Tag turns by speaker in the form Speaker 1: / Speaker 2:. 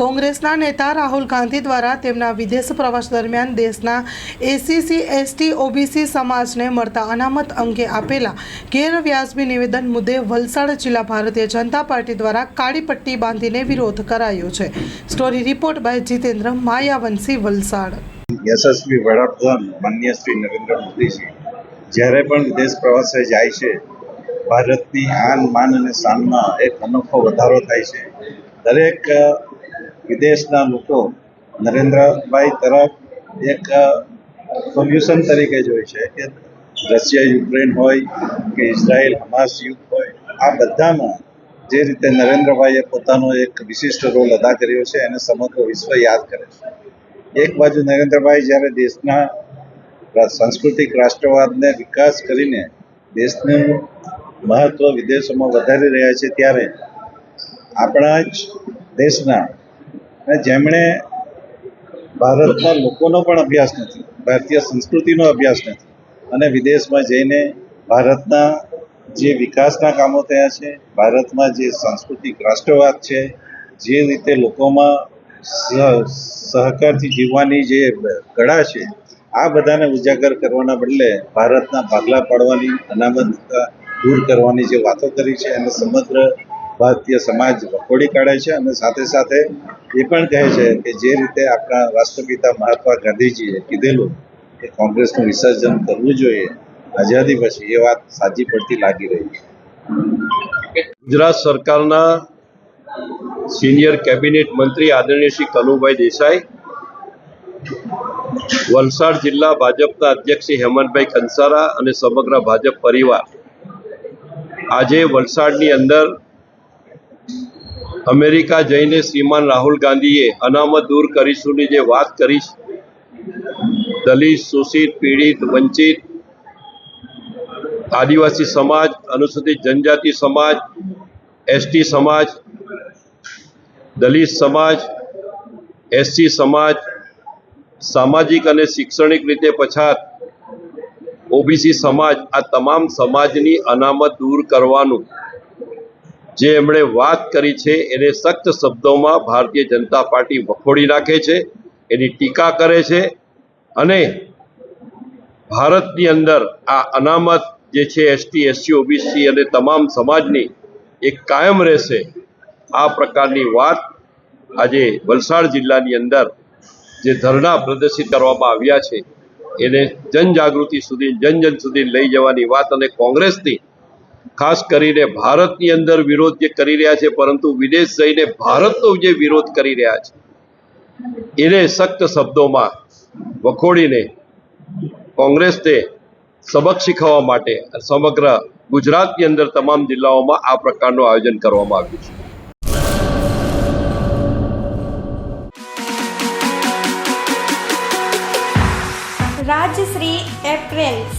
Speaker 1: કોંગ્રેસના નેતા રાહુલ ગાંધી દ્વારા તેમના વિદેશ પ્રવાસ દરમિયાન દેશના એસીસી એસટી ઓબીસી સમાજને મળતા અનામત અંગે આપેલા ગેરવ્યાજબી નિવેદન મુદ્દે વલસાડ જિલ્લા ભારતીય જનતા પાર્ટી દ્વારા કાળી પટ્ટી બાંધીને વિરોધ કરાયો છે. Story report by Jitendra Mayavanshi, Valsad.
Speaker 2: યશસ્વી વડાપ્રધાન માન્ય શ્રી નરેન્દ્ર મોદીજી, જ્યારે પણ વિદેશ પ્રવાસે જાય છે, ભારતની આન માન અને શાનમાં એક અનોખો વધારો થાય છે. દરેક વિદેશના લોકો નરેન્દ્રભાઈ તરફ એક સોલ્યુશન તરીકે જોઈ છે કે રશિયા, યુક્રેન હોય કે ઇઝરાયલ, હમાસ યુદ્ધ હોય, આ બધામાં જે રીતે નરેન્દ્રભાઈએ પોતાનો એક વિશિષ્ટ રોલ અદા કર્યો છે, એને સમગ્ર વિશ્વ યાદ કરે છે. એક બાજુ નરેન્દ્રભાઈ જ્યારે દેશના સાંસ્કૃતિક રાષ્ટ્રવાદને વિકાસ કરીને દેશનું મહત્ત્વ વિદેશોમાં વધારી રહ્યા છે, ત્યારે આપણા જ દેશના અને જેમણે ભારતના લોકોનો પણ અભ્યાસ નથી, ભારતીય સંસ્કૃતિનો અભ્યાસ નથી અને વિદેશમાં જઈને ભારતના જે વિકાસના કામો થયા છે, ભારતમાં જે સાંસ્કૃતિક રાષ્ટ્રવાદ છે, જે રીતે લોકોમાં સહ- સહકારથી જીવવાની જે કળા છે, આ બધાને ઉજાગર કરવાના બદલે ભારતના ભાગલા પાડવાની અનામતતા દૂર કરવાની જે વાતો કરી છે અને સમગ્ર ભારતીય સમાજ વખોડી કાઢે છે અને સાથે સાથે એ પણ કહે છે કે જે રીતે આપણા રાષ્ટ્રપિતા મહાત્મા ગાંધીજીએ કીધેલું કે કોંગ્રેસનું વિસર્જન કરવું જોઈએ, આઝાદી પછી એ વાત સાચી પડતી લાગી રહી છે.
Speaker 3: ગુજરાત સરકારના સિનિયર કેબિનેટ મંત્રી આદરણીય શ્રી કનુભાઈ દેસાઈ, વલસાડ જિલ્લા ભાજપના અધ્યક્ષ શ્રી હેમંતભાઈ કંસારા અને સમગ્ર ભાજપ પરિવાર આજે વલસાડની અંદર અમેરિકા જઈને શ્રીમાન રાહુલ ગાંધીએ અનામત દૂર કરીશુંની જે વાત કરી દલિત, શોષિત, પીડિત, વંચિત, આદિવાસી સમાજ, અનુસૂચિત જનજાતિ સમાજ એસટી સમાજ, દલિત સમાજ એસસી સમાજ, સામાજિક અને શૈક્ષણિક રીતે પછાત ઓબીસી સમાજ, આ તમામ સમાજની અનામત દૂર કરવાનું જે એમણે વાત કરી છે, એને સખ્ત શબ્દોમાં ભારતીય જનતા પાર્ટી વખોડી નાખે છે, એની ટીકા કરે છે અને ભારતની અંદર આ અનામત જે છે એસટી એસસી ઓબીસી અને તમામ સમાજની એ કાયમ રહેશે. આ પ્રકારની વાત આજે વલસાડ જિલ્લાની અંદર જે ધરણા પ્રદર્શિત કરવામાં આવ્યા છે, એને જનજાગૃતિ સુધી જન જન સુધી લઈ જવાની વાત અને કોંગ્રેસની ખાસ કરીને ભારતની અંદર વિરોધ જે કરી રહ્યા છે, પરંતુ વિદેશ જઈને ભારતનો જે વિરોધ કરી રહ્યા છે, એને સખ્ત શબ્દોમાં વખોડીને કોંગ્રેસને સબક શીખવવા માટે સમગ્ર ગુજરાતની અંદર તમામ જિલ્લાઓમાં આ પ્રકારનું આયોજન કરવામાં આવ્યું છે.
Speaker 4: રાજશ્રી એપ્રેલ્સ.